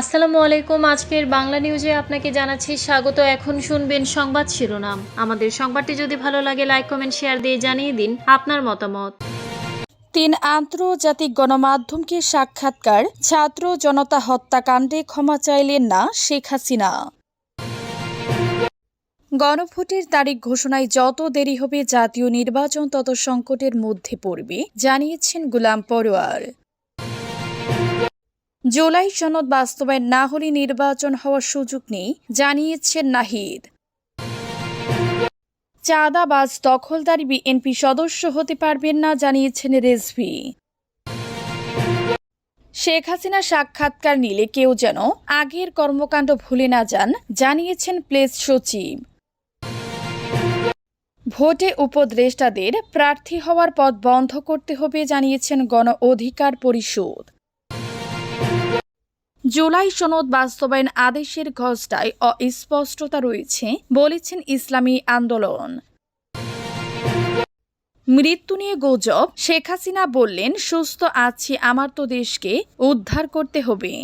আসসালামু আলাইকুম। আজকের বাংলা নিউজে আপনাকে জানাচ্ছি স্বাগত। এখন শুনবেন সংবাদ শিরোনাম। আমাদের সংবাদটি যদি ভালো লাগে লাইক কমেন্ট শেয়ার দিয়ে জানিয়ে দিন আপনার মতামত। তিন আন্তর্জাতিক গণমাধ্যমকে সাক্ষাৎকার, ছাত্র জনতা হত্যাকাণ্ডে ক্ষমা চাইলেন না শেখ হাসিনা। গণভোটের তারিখ ঘোষণায় যত দেরি হবে জাতীয় নির্বাচন তত সংকটের মধ্যে পড়বে, জানিয়েছেন গুলাম পরোয়ার। জুলাই সনদ বাস্তবায়ন না হলে নির্বাচন হওয়ার সুযোগ নেই, জানিয়েছেন নাহিদ। চাঁদাবাজ দখলদারি বিএনপি সদস্য হতে পারবেন না, জানিয়েছেন রেজভি। শেখ হাসিনা সাক্ষাৎকার নিলে কেউ যেন আগের কর্মকাণ্ড ভুলে না যান, জানিয়েছেন প্লেস সচিব। ভোটে উপদেষ্টাদের প্রার্থী হওয়ার পথ বন্ধ করতে হবে, জানিয়েছেন গণ অধিকার পরিষদ। জুলাই সনদ বাস্তবায়ন আদেশের ঘোষটায় অস্পষ্টতা রয়েছে, বলেছেন ইসলামী আন্দোলন। মৃত্যু নিয়ে গুজব, শেখ হাসিনা বললেন, সুস্থ আছি, আমার তো দেশকে উদ্ধার করতে হবে।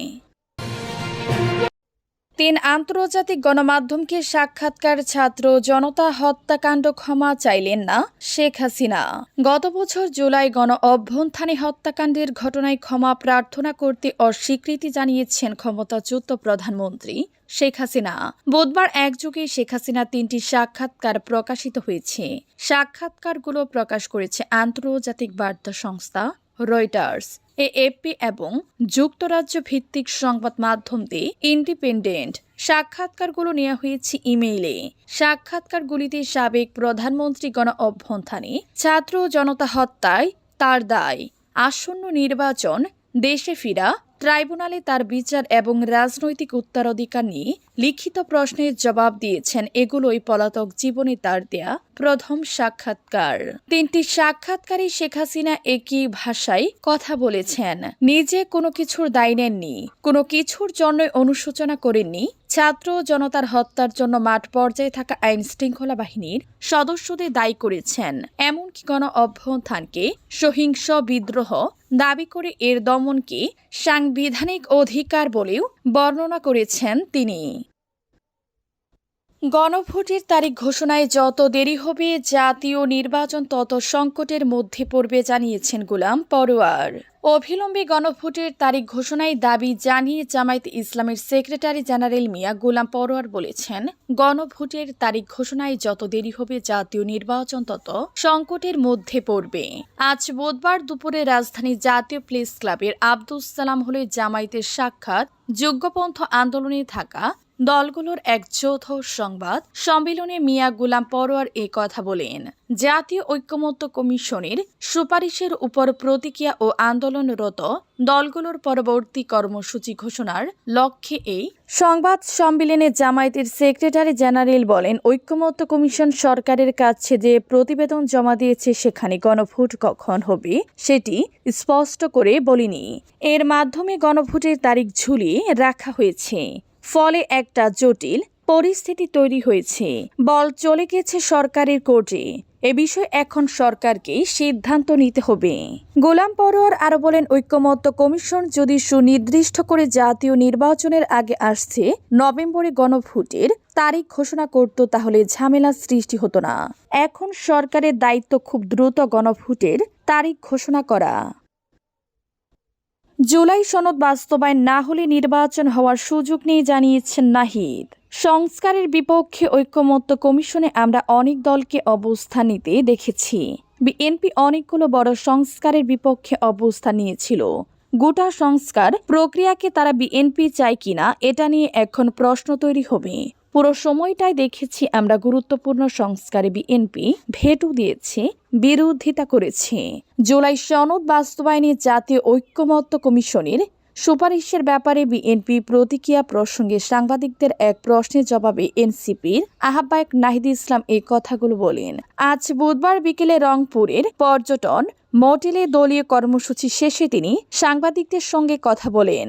তিন আন্তর্জাতিক গণমাধ্যমকে সাক্ষাৎকার ছাত্র জনতা হত্যাকাণ্ড ক্ষমা চাইলেন না শেখ হাসিনা। গত বছর জুলাই গণ অভ্যন্থানে হত্যাকাণ্ডের ঘটনায় ক্ষমা প্রার্থনা করতে অস্বীকৃতি জানিয়েছেন ক্ষমতাচ্যুত প্রধানমন্ত্রী শেখ হাসিনা। বুধবার একযোগে শেখ হাসিনা তিনটি সাক্ষাৎকার প্রকাশিত হয়েছে। সাক্ষাৎকারগুলো প্রকাশ করেছে আন্তর্জাতিক বার্তা সংস্থা রয়টার্স এএপি এবং যুক্তরাজ্য ভিত্তিক সংবাদ মাধ্যম দিয়ে ইন্ডিপেন্ডেন্ট সাক্ষাৎকারগুলো নেওয়া হয়েছে ইমেইলে। সাক্ষাৎকারগুলিতে সাবেক প্রধানমন্ত্রী গণ অভ্যন্থানে ছাত্র জনতা হত্যায় তার দায়। আসন্ন নির্বাচন দেশে ফিরা ট্রাইব্যুনালে তার বিচার এবং রাজনৈতিক উত্তরাধিকার নিয়ে লিখিত প্রশ্নের জবাব দিয়েছেন এগুলোই পলাতক জীবনে তার দেয়া প্রথম সাক্ষাৎকার। তিনটি সাক্ষাৎকারী শেখ হাসিনা একই ভাষায় কথা বলেছেন। নিজে কোনো কিছুর দায় নেননি, কোনো কিছুর জন্য অনুশোচনা করেননি, ছাত্র জনতার হত্যার জন্য মাঠ পর্যায়ে থাকা আইন শৃঙ্খলা বাহিনীর সদস্যদের দায়ী করেছেন। এমনকি গণ অভ্যুত্থানকে সহিংস বিদ্রোহ দাবি করে এর দমনকে সাংবিধানিক অধিকার বলেও বর্ণনা করেছেন তিনি। গণভোটের তারিখ ঘোষণায় যত দেরি হবে, জাতীয় নির্বাচন তত সংকটের মধ্যে পড়বে, জানিয়েছেন গোলাম পরোয়ার। অবিলম্বে গণভোটের তারিখ ঘোষণায় দাবি জানিয়ে জামায়াত ইসলামের সেক্রেটারি জেনারেল মিয়া গোলাম পরোয়ার বলেছেন, গণভোটের তারিখ ঘোষণায় যত দেরি হবে জাতীয় নির্বাচন তত সংকটের মধ্যে পড়বে। আজ বুধবার দুপুরে রাজধানী জাতীয় প্লেস ক্লাবের আব্দুস সালাম হলে জামায়াতের সাক্ষাৎ যোগ্যপন্থ আন্দোলনে থাকা দলগুলোর এক যৌথ সংবাদ সম্মেলনে মিয়া গুলাম পরোয়ার এ কথা বলেন। জাতীয় ঐক্যমত্য কমিশনের সুপারিশের উপর প্রতিক্রিয়া ও আন্দোলনরত দলগুলোর পরবর্তী কর্মসূচি ঘোষণার লক্ষ্যে এই সংবাদ সম্মেলনে জামায়াতের সেক্রেটারি জেনারেল বলেন, ঐক্যমত্য কমিশন সরকারের কাছে যে প্রতিবেদন জমা দিয়েছে সেখানে গণভোট কখন হবে সেটি স্পষ্ট করে বলিনি। এর মাধ্যমে গণভোটের তারিখ ঝুলিয়ে রাখা হয়েছে। ফলে একটা জটিল পরিস্থিতি তৈরি হয়েছে। বল চলে গেছে সরকারের কোর্টে। এ বিষয়ে এখন সরকারকে সিদ্ধান্ত নিতে হবে। গোলাম পরোয়ার আরও বলেন, ঐক্যমত্য কমিশন যদি সুনির্দিষ্ট করে জাতীয় নির্বাচনের আগে আসছে, নভেম্বরে গণভোটের তারিখ ঘোষণা করত তাহলে ঝামেলা সৃষ্টি হতো না। এখন সরকারের দায়িত্ব খুব দ্রুত গণভোটের তারিখ ঘোষণা করা। জুলাই সনদ বাস্তবায়ন না হলে নির্বাচন হওয়ার সুযোগ নেই জানিয়েছেন নাহিদ। সংস্কারের বিপক্ষে ঐক্যমত্য কমিশনে আমরা অনেক দলকে অবস্থান নিতে দেখেছি। বিএনপি অনেকগুলো বড় সংস্কারের বিপক্ষে অবস্থান নিয়েছিল। গোটা সংস্কার প্রক্রিয়াকে তারা বিএনপি চায় কিনা, এটা নিয়ে এখন প্রশ্ন তৈরি হবে। পুরো সময়টাই দেখেছি আমরা গুরুত্বপূর্ণ সংস্কারে বিএনপি ভেটু দিয়েছে, বিরোধিতা করেছে। জুলাই সনদ বাস্তবায়নে জাতীয় ঐক্যমত্য কমিশনের সুপারিশের ব্যাপারে বিএনপি প্রতিক্রিয়া প্রসঙ্গে সাংবাদিকদের এক প্রশ্নের জবাবে এনসিপির আহ্বায়ক নাহিদ ইসলাম এই কথাগুলো বলেন, আজ বুধবার বিকেলে রংপুরের পর্যটন মোটেলে দলীয় কর্মসূচি শেষে তিনি সাংবাদিকদের সঙ্গে কথা বলেন।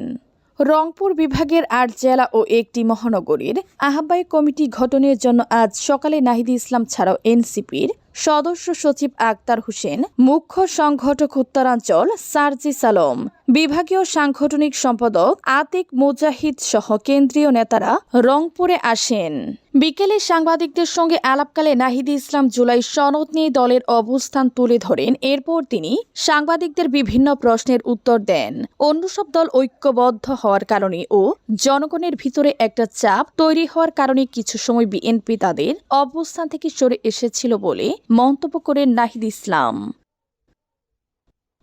রংপুর বিভাগের আট জেলা ও একটি মহানগরীর আহ্বায়ক কমিটি গঠনের জন্য আজ সকালে নাহিদ ইসলাম ছাড়াও এনসিপির সদস্য সচিব আক্তার হোসেন, মুখ্য সংগঠক উত্তরাঞ্চল সার্জি সালম বিভাগীয় সাংগঠনিক সম্পাদক আতিক মুজাহিদ সহ কেন্দ্রীয় নেতারা রংপুরে আসেন। বিকেলে সাংবাদিকদের সঙ্গে আলাপকালে নাহিদ ইসলাম জুলাই সনদ নিয়ে দলের অবস্থান তুলে ধরেন। এরপর তিনি সাংবাদিকদের বিভিন্ন প্রশ্নের উত্তর দেন। অন্য সব দল ঐক্যবদ্ধ হওয়ার কারণে ও জনগণের ভিতরে একটা চাপ তৈরি হওয়ার কারণে কিছু সময় বিএনপি তাদের অবস্থান থেকে সরে এসেছিল বলে মন্তব্য করেন নাহিদ ইসলাম।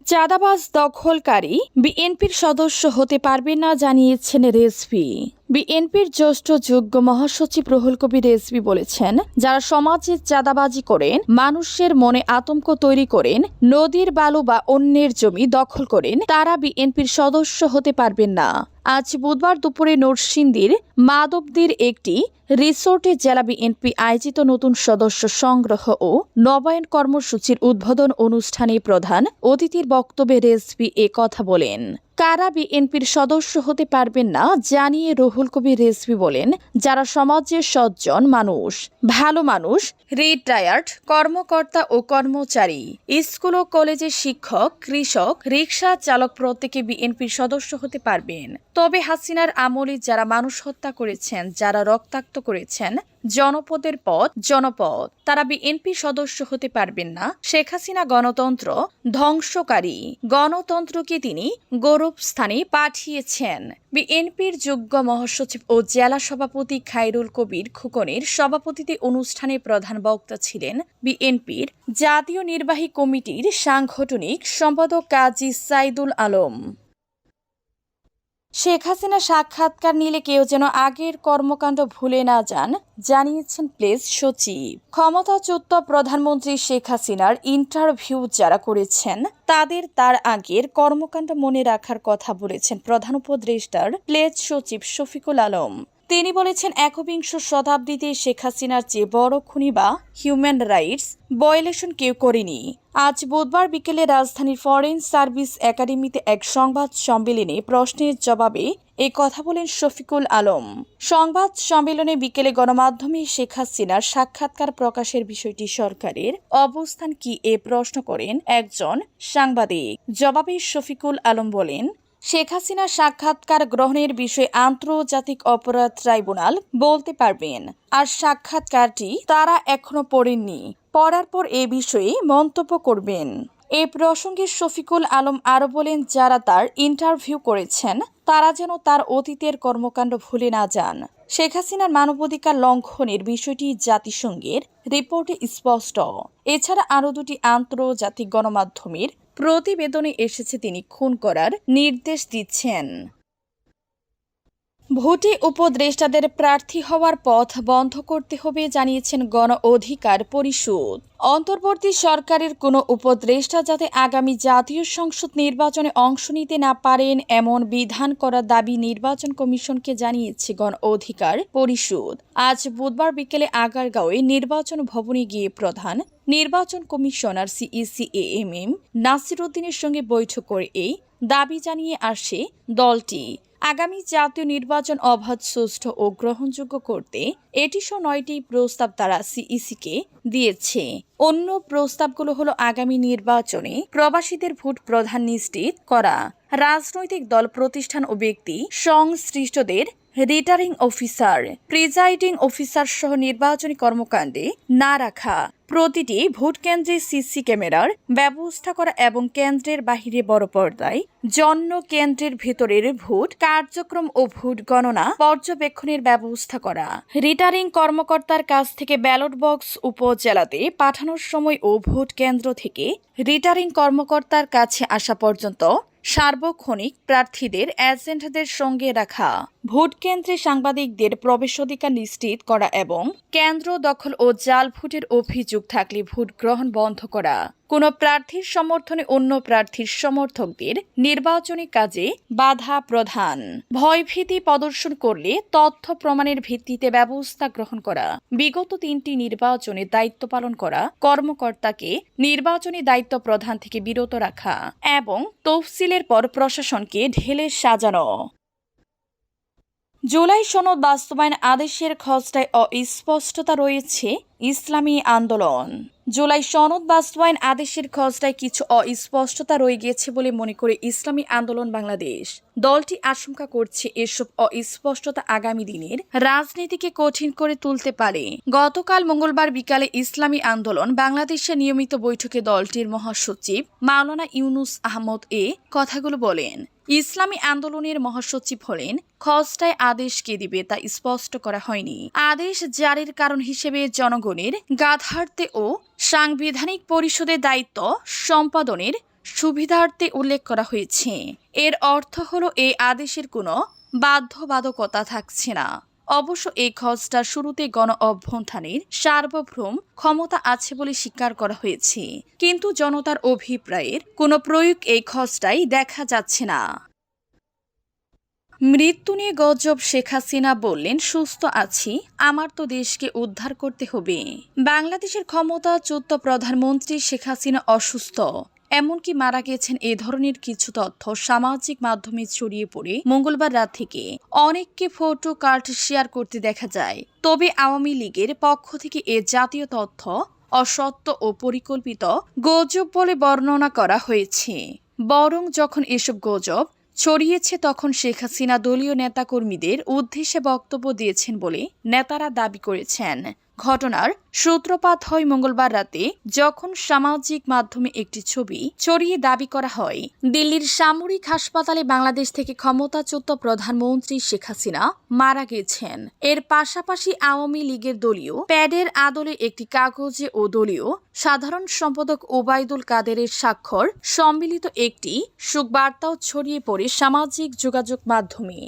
চাঁদাবাজ দখলকারী বিএনপির সদস্য হতে পারবে না জানিয়েছেন রেসপি বিএনপির জ্যেষ্ঠ যোগ্য মহাসচিব রুহুল কবির রেসবি বলেছেন, যারা সমাজে চাঁদাবাজি করেন, মানুষের মনে আতঙ্ক তৈরি করেন, নদীর বালু বা অন্যের জমি দখল করেন, তারা বিএনপির সদস্য হতে পারবেন না। আজ বুধবার দুপুরে নরসিংদীর মাধবদীর একটি রিসোর্টে জেলা বিএনপি আয়োজিত নতুন সদস্য সংগ্রহ ও নবায়ন কর্মসূচির উদ্বোধন অনুষ্ঠানে প্রধান অতিথির বক্তব্যে রেসপি এ কথা বলেন। কারা বিএনপির সদস্য হতে পারবেন না জানিয়ে রুহুল কবির রেসবি বলেন, যারা সমাজের সজ্জন মানুষ, ভালো মানুষ, রিটায়ার্ড কর্মকর্তা ও কর্মচারী, স্কুল ও কলেজের শিক্ষক, কৃষক, রিক্সা চালক প্রত্যেকে বিএনপির সদস্য হতে পারবেন। তবে হাসিনার আমলে যারা মানুষ হত্যা করেছেন, যারা রক্তাক্ত করেছেন, জনপদের পথ, জনপদ, তারা বিএনপি সদস্য হতে পারবেন না। শেখ হাসিনা গণতন্ত্র ধ্বংসকারী। গণতন্ত্রকে তিনি গৌরব স্থানে পাঠিয়েছেন। বিএনপির যোগ্য মহাসচিব ও জেলা সভাপতি খায়রুল কবির খোকনের সভাপতিতে অনুষ্ঠানে প্রধান বক্তা ছিলেন বিএনপির জাতীয় নির্বাহী কমিটির সাংগঠনিক সম্পাদক কাজী সাইদুল আলম। শেখ হাসিনা সাক্ষাৎকার নিলে কেউ যেন আগের কর্মকাণ্ড ভুলে না যান, জানিয়েছেন প্লেস সচিব। ক্ষমতাচ্যুত প্রধানমন্ত্রী শেখ হাসিনার ইন্টারভিউ যারা করেছেন, তাদের তার আগের কর্মকাণ্ড মনে রাখার কথা বলেছেন প্রধান উপদেষ্টার প্লেস সচিব শফিকুল আলম। তিনি বলেছেন একবিংশ শতাব্দীতে শেখ হাসিনার চেয়ে বড় খুনি বা হিউম্যান রাইটস বয়লেশন কেউ করেনি। আজ বুধবার বিকেলে রাজধানীর ফরেন সার্ভিস একাডেমিতে এক সংবাদ সম্মেলনে প্রশ্নের জবাবে এ কথা বলেন শফিকুল আলম। সংবাদ সম্মেলনে বিকেলে গণমাধ্যমে শেখ হাসিনার সাক্ষাৎকার প্রকাশের বিষয়টি সরকারের অবস্থান কি এ প্রশ্ন করেন একজন সাংবাদিক। জবাবে শফিকুল আলম বলেন শেখ হাসিনার সাক্ষাৎকার গ্রহণের বিষয়ে আন্তর্জাতিক অপরাধ ট্রাইব্যুনাল বলতে পারবেন। আর সাক্ষাৎকারটি তারা এখনও পড়েননি। পড়ার পর এ বিষয়ে মন্তব্য করবেন। এ প্রসঙ্গে শফিকুল আলম আরও বলেন, যারা তার ইন্টারভিউ করেছেন, তারা যেন তার অতীতের কর্মকাণ্ড ভুলে না যান। শেখ হাসিনার মানবাধিকার লঙ্ঘনের বিষয়টি জাতিসংঘের রিপোর্টে স্পষ্ট। এছাড়া আরও দুটি আন্তর্জাতিক গণমাধ্যমের প্রতিবেদনে এসেছে তিনি খুন করার নির্দেশ দিচ্ছেন। ভোটে উপদেষ্টাদের প্রার্থী হওয়ার পথ বন্ধ করতে হবে জানিয়েছেন গণ অধিকার পরিষদ। অন্তর্বর্তী সরকারের কোনো উপদেষ্টা যাতে আগামী জাতীয় সংসদ নির্বাচনে অংশ নিতে না পারেন, এমন বিধান করার দাবি নির্বাচন কমিশনকে জানিয়েছে গণ অধিকার পরিষদ। আজ বুধবার বিকেলে আগারগাঁওয়ে নির্বাচন ভবনে গিয়ে প্রধান নির্বাচন কমিশনার সিইসি এম এম নাসিরুদ্দিনের সঙ্গে বৈঠক করে এই দাবি জানিয়ে আসে দলটি। আগামী জাতীয় নির্বাচন অবাধ সুষ্ঠু ও গ্রহণযোগ্য করতে এটি সহ নয়টি প্রস্তাব তারা সিইসিকে দিয়েছে। অন্য প্রস্তাবগুলো হলো আগামী নির্বাচনে প্রবাসীদের ভোট প্রধান নিশ্চিত করা, রাজনৈতিক দল প্রতিষ্ঠান ও ব্যক্তি, সংশ্লিষ্টদের রিটার্নিং অফিসার, প্রিজাইডিং অফিসার সহ নির্বাচনী কর্মকাণ্ডে না রাখা। প্রতিটি ভোট কেন্দ্রে সিসি ক্যামেরার ব্যবস্থা করা এবং কেন্দ্রের বাহিরে বড় পর্দায় জন্য কেন্দ্রের ভেতরের ভোট কার্যক্রম ও ভোট গণনা পর্যবেক্ষণের ব্যবস্থা করা। রিটার্নিং কর্মকর্তার কাছ থেকে ব্যালট বক্স উপজেলাতে পাঠানোর সময় ও ভোট কেন্দ্র থেকে রিটার্নিং কর্মকর্তার কাছে আসা পর্যন্ত সার্বক্ষণিক প্রার্থীদের এজেন্টদের সঙ্গে রাখা। ভোট কেন্দ্রে সাংবাদিকদের প্রবেশাধিকার নিশ্চিত করা এবং কেন্দ্র দখল ও জাল ভোটের অভিযোগ থাকলে ভোট গ্রহণ বন্ধ করা। কোনো প্রার্থীর সমর্থনে অন্য প্রার্থীর সমর্থকদের নির্বাচনী কাজে বাধা প্রধান ভয়ভীতি প্রদর্শন করলে তথ্য প্রমাণের ভিত্তিতে ব্যবস্থা গ্রহণ করা। বিগত তিনটি নির্বাচনে দায়িত্ব পালন করা কর্মকর্তাকে নির্বাচনী দায়িত্ব প্রধান থেকে বিরত রাখা এবং তফসিলের পর প্রশাসনকে ঢেলে সাজানো। জুলাই সনদ বাস্তবায়ন আদেশের খসড়ায় অস্পষ্টতা রয়েছে। ইসলামী আন্দোলন। জুলাই সনদ বাস্তবায়ন আদেশের খসড়ায় কিছু অস্পষ্টতা রয়ে গিয়েছে বলে মনে করে ইসলামী আন্দোলন বাংলাদেশ। দলটি আশঙ্কা করছে এসব অস্পষ্টতা আগামী দিনের রাজনীতিকে কঠিন করে তুলতে পারে। গতকাল মঙ্গলবার বিকালে ইসলামী আন্দোলন বাংলাদেশের নিয়মিত বৈঠকে দলটির মহাসচিব মাওলানা ইউনুস আহমদ এ কথাগুলো বলেন, ইসলামী আন্দোলনের মহাসচিব হলেন, খসড়ায় আদেশ কে দিবে তা স্পষ্ট করা হয়নি। আদেশ জারির কারণ হিসেবে জনগণের গাধার্থে ও সাংবিধানিক পরিষদের দায়িত্ব সম্পাদনের সুবিধার্থে উল্লেখ করা হয়েছে। এর অর্থ হলো এই আদেশের কোনো বাধ্যবাধকতা থাকছে না। অবশ্য এই খসড়া শুরুতে গণ অভ্যন্থানের সার্বভৌম ক্ষমতা আছে বলে স্বীকার করা হয়েছে। কিন্তু জনতার অভিপ্রায়ের কোনো প্রয়োগ এই খসটাই দেখা যাচ্ছে না। মৃত্যু নিয়ে গজব শেখ হাসিনা বললেন, সুস্থ আছি, আমার তো দেশকে উদ্ধার করতে হবে। বাংলাদেশের ক্ষমতা ক্ষমতাচ্যুত প্রধানমন্ত্রী শেখ হাসিনা অসুস্থ। এমনকি মারা গেছেন এ ধরনের কিছু তথ্য সামাজিক মাধ্যমে ছড়িয়ে পড়ে মঙ্গলবার রাত থেকে। অনেককে ফটো, কার্ড শেয়ার করতে দেখা যায়। তবে আওয়ামী লীগের পক্ষ থেকে এ জাতীয় তথ্য অসত্য ও পরিকল্পিত গজব বলে বর্ণনা করা হয়েছে। বরং যখন এসব গুজব ছড়িয়েছে তখন শেখ হাসিনা দলীয় নেতাকর্মীদের উদ্দেশ্যে বক্তব্য দিয়েছেন বলে নেতারা দাবি করেছেন। ঘটনার সূত্রপাত হয় মঙ্গলবার রাতে যখন সামাজিক মাধ্যমে একটি ছবি ছড়িয়ে দাবি করা হয়। দিল্লির সামরিক হাসপাতালে বাংলাদেশ থেকে ক্ষমতাচ্যুত প্রধানমন্ত্রী শেখ হাসিনা মারা গেছেন। এর পাশাপাশি আওয়ামী লীগের দলীয় প্যাডের আদলে একটি কাগজে ও দলীয় সাধারণ সম্পাদক ওবায়দুল কাদেরের স্বাক্ষর সম্মিলিত একটি সুখবার্তাও ছড়িয়ে পড়ে সামাজিক যোগাযোগ মাধ্যমে।